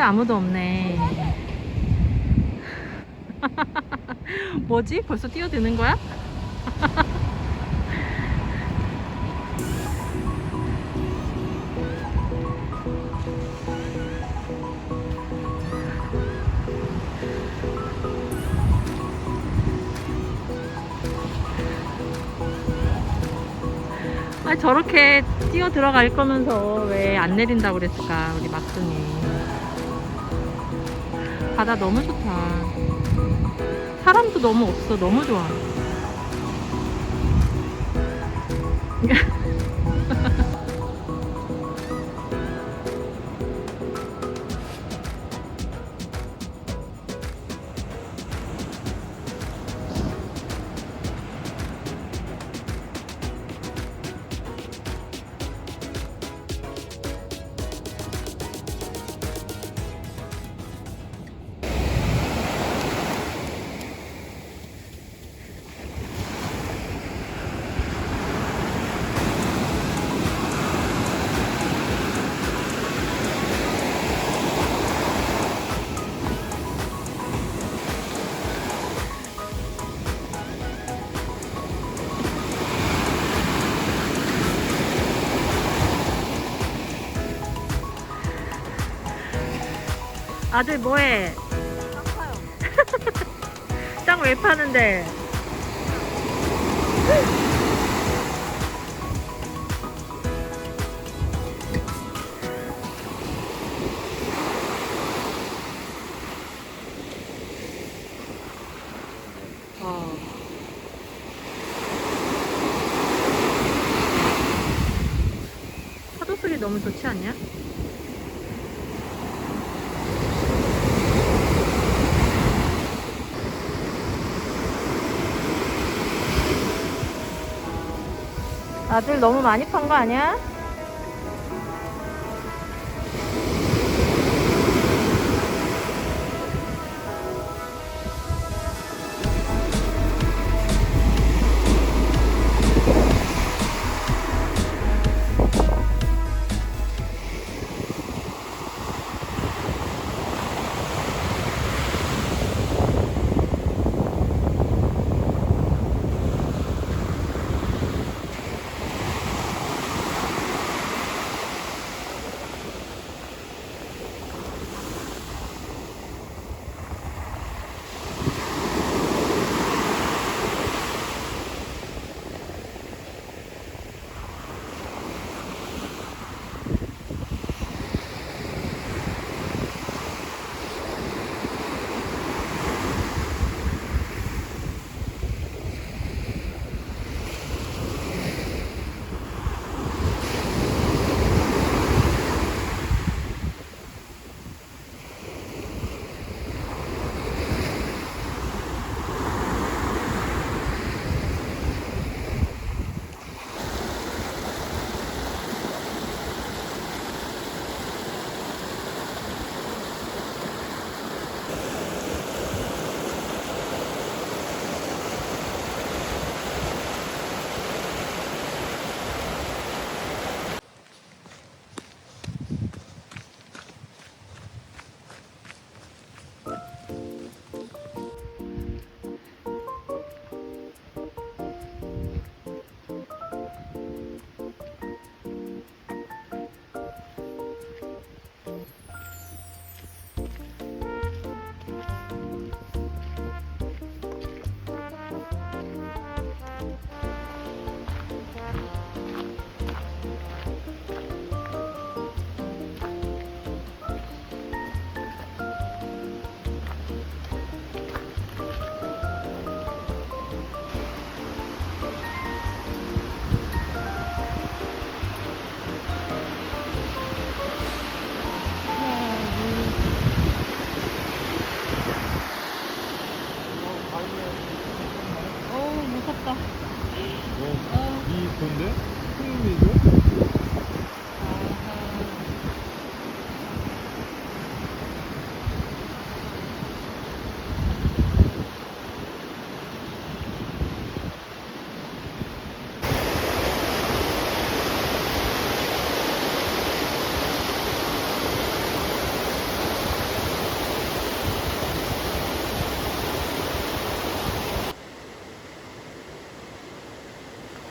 진짜 아무도 없네. 뭐지? 벌써 뛰어드는 거야? 아 저렇게 뛰어 들어갈 거면서 왜 안 내린다고 그랬을까 우리 막둥이 바다 너무 좋다. 사람도 너무 없어. 너무 좋아 아들 뭐해? 땅 왜 파는데? 아들 너무 많이 판 거 아니야?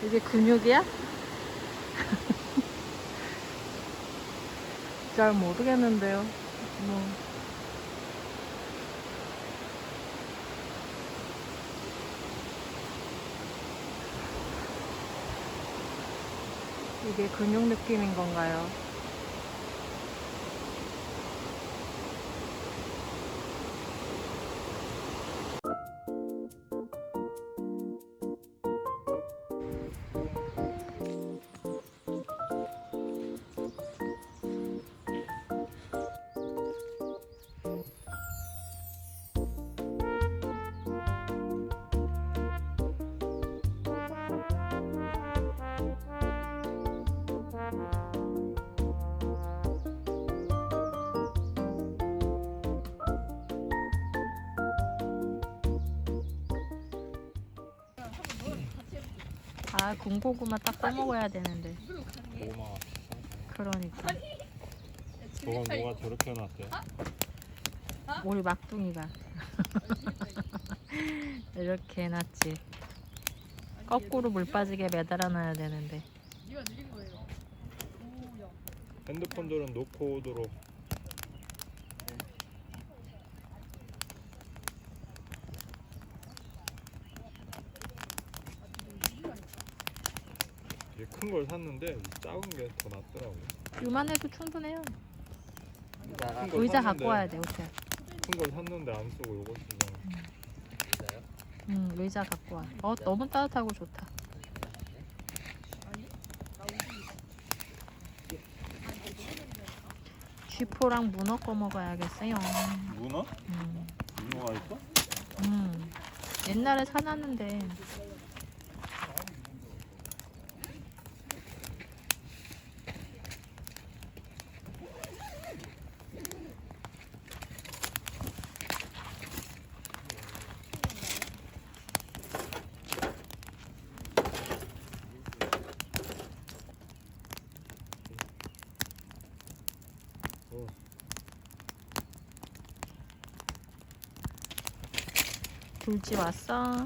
이게 근육이야? 잘 모르겠는데요. 뭐. 이게 근육 느낌인 건가요? 아, 군고구마 딱 꺼먹어야 되는데. 고마. 그러니까. 저건 누가 저렇게 해놨대? 우리 막둥이가. 이렇게 해놨지. 거꾸로 물 빠지게 매달아 놔야 되는데. 핸드폰들은 놓고 오도록. 큰 걸 샀는데 작은 게 더 낫더라고. 요만해도 충분해요. 큰 걸 의자 샀는데- 갖고 와야 돼, 호텔. 큰걸 샀는데 안 쓰고 요거 쓰잖아. 응, 의자 갖고 와. 어, 너무 따뜻하고 좋다. 쥐포랑 문어 꺼 먹어야겠어요. 문어? 음, 문어가 있어? 음. 옛날에 사놨는데 어. 둘째 왔어.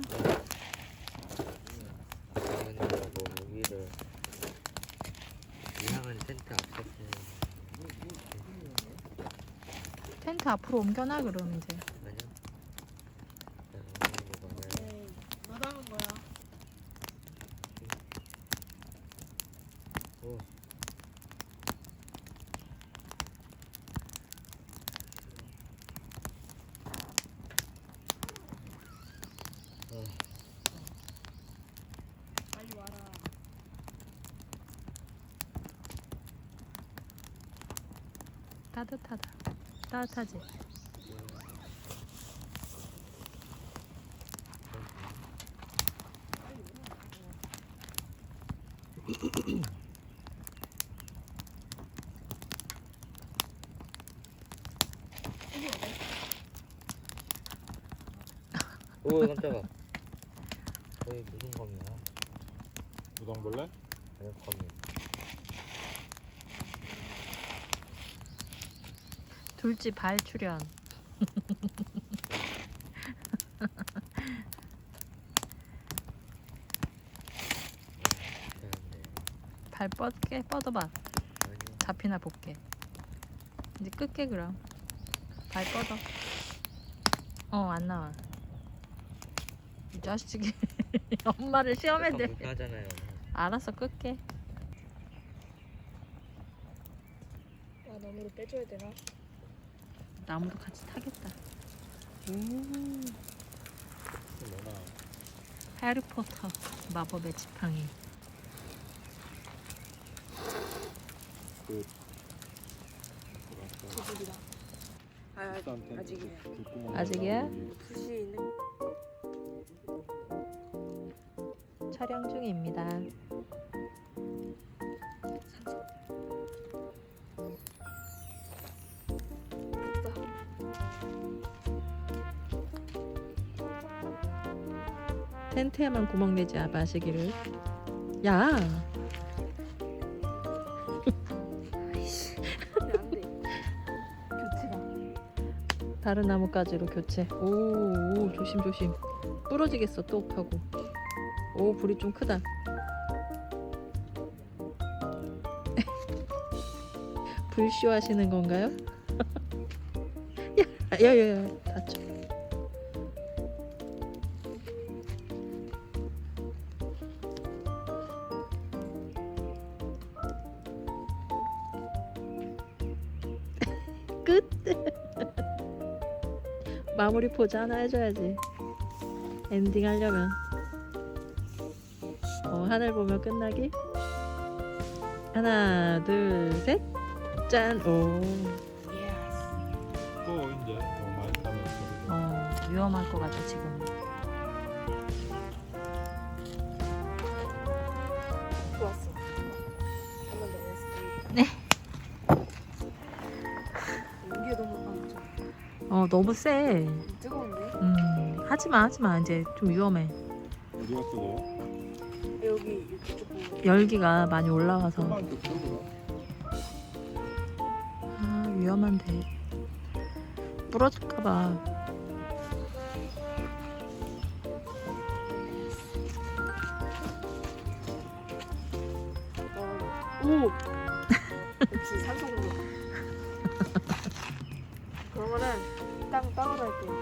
여기를 텐트 앞에 텐트 앞으로 옮겨놔 그럼 이제. 아니야? 너다는 거야. 어. 빨리 와라. 따뜻하다. 따뜻하지. 오 깜짝아 거기 무슨 검이야? 무당벌레? 아니 검이 둘째 발 출연. 그런데 발 뻗게 뻗어봐. 잡히나 볼게. 이제 끌게 그럼. 발 뻗어. 어 안 나와. 이 자식이 엄마를 시험에 들. 못 하잖아요 알았어 끌게. 와 너무로 빼줘야 되나? 나무도 같이 타겠다. 오. 뭐나? 해리포터 마법의 지팡이. 그. 아 아직이야? 나오고 붓이 있는. 촬영 중입니다. 텐트에만 구멍 내지 마시기를. 야, 다른 나뭇가지로 교체. 오, 오 조심 조심. 부러지겠어 또 하고. 오 불이 좀 크다. 불쇼 하시는 건가요? 야, 야, 야, 야, 끝. 마무리 포즈 하나 해줘야지. 엔딩 하려면. 어, 하늘 보며 끝나기. 하나, 둘, 셋. 짠. 오. 또 이제 너무 많이 타면 또 어, 위험할 것 같아 지금. 어, 너무 세. 뜨거운데 음, 하지마, 하지마. 이제 좀 위험해. 어디가 뜨거워? 여기 이쪽 부분 열기가 많이 올라와서. 뜨거워. 아, 위험한데. 부러질까봐. 오 역시 삼성으로 그러면은 땅 할게요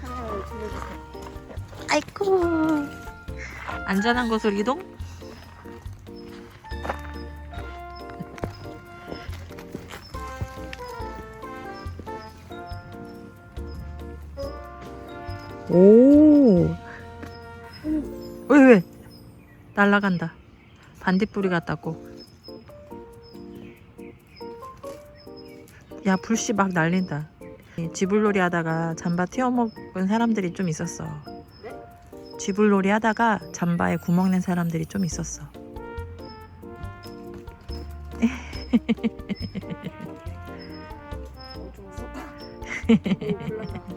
카메라를 돌려주세요 아이쿠. 안전한 곳으로 이동? 오. 왜, 왜? 날라간다. 반딧불이 같다고. 야, 불씨 막 날린다. 이 지불놀이 하다가 잠바 튀어먹은 사람들이 좀 있었어. 쥐불놀이 하다가 잠바에 구멍 낸 사람들이 좀 있었어.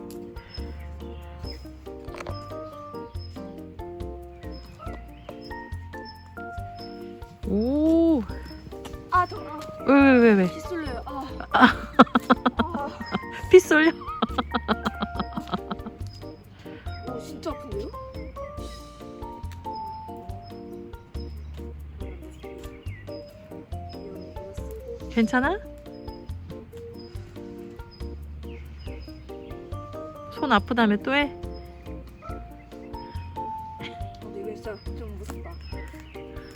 오아 더워 왜, 왜, 왜, 왜? 피 피 쏠려? 오 진짜 아픈데요? 괜찮아? 손 아프다며 또 해? 근데 이게 진짜 좀 무섭다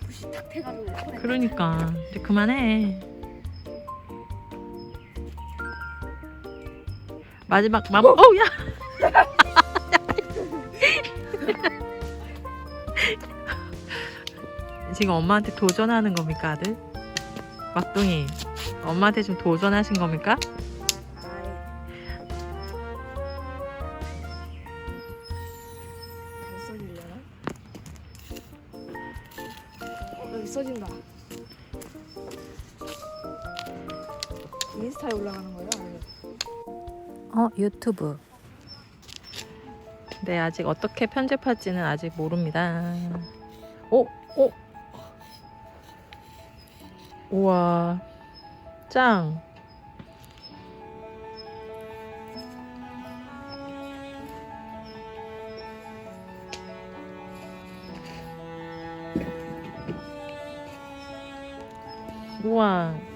붓이 탁 해가지고 손에 그러니까 이제 그만해. 마지막 맘. 어, 야. 지금 엄마한테 도전하는 겁니까, 아들? 막둥이, 엄마한테 지금 도전하신 겁니까? 유튜브. 네, 아직 어떻게 편집할지는 아직 모릅니다. 오, 오. 우와. 짱. 우와.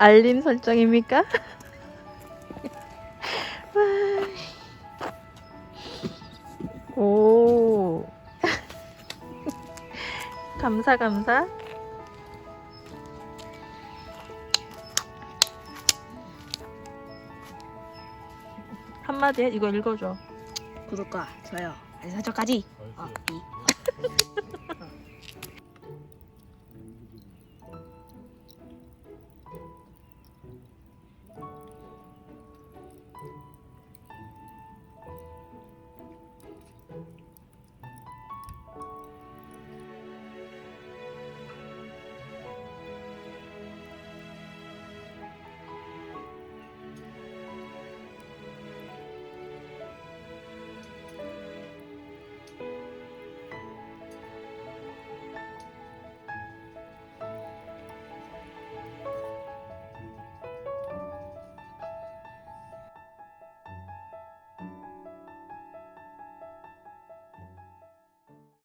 알림 설정입니까? 오. 감사 감사. 한마디 해. 이거 읽어줘. 구독과 좋아요 알림 설정까지? 어, 이